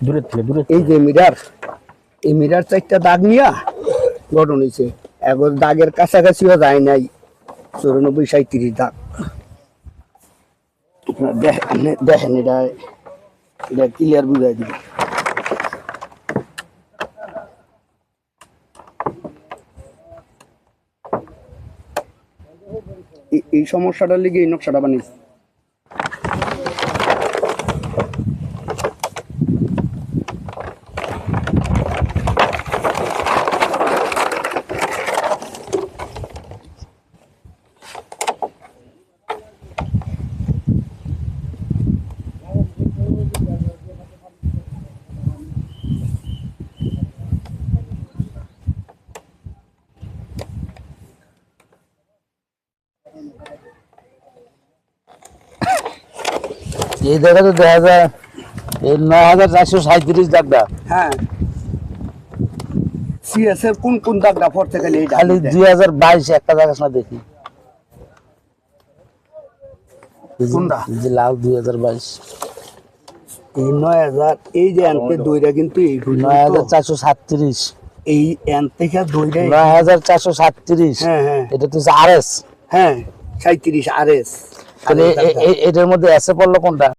দূরের থেকে দূরে এই যে মিরার এই মিরার চারটা দাগ নিয়া গঠন হয়েছে এখন দাগের কাছাকাছিও যায় নাই চৌরানব্বই সাঁত্রিশ দাগ। আপনারা দেখেন এটা এটা ক্লিয়ার বুঝাই দিব। এই- এই সমস্যাটার লিগে এই নকশাটা বানিয়েছি। এই জায়গা তো দেখা যায় এই নয় হাজার চারশো সাঁত্রিশ দাগটা হ্যাঁ। সিএস কোন কোন দাগটা পড়তে গেলে এই খালি দুই হাজার বাইশ একটা জায়গা না দেখি। যে- কোনটা? এই যে লাল দুই হাজার বাইশ। এই নয় হাজার এই যে আনতে দইটা কিন্তু এই নয় হাজার চারশো সাতত্রিশ এই এন থেকে দইটা নয় হাজার চারশো সাতত্রিশ হ্যাঁ হ্যাঁ। এটা তো আর এস হ্যাঁ সাঁত্রিশ আর এস এ- এটার মধ্যে এসে পড়ল কোনটা?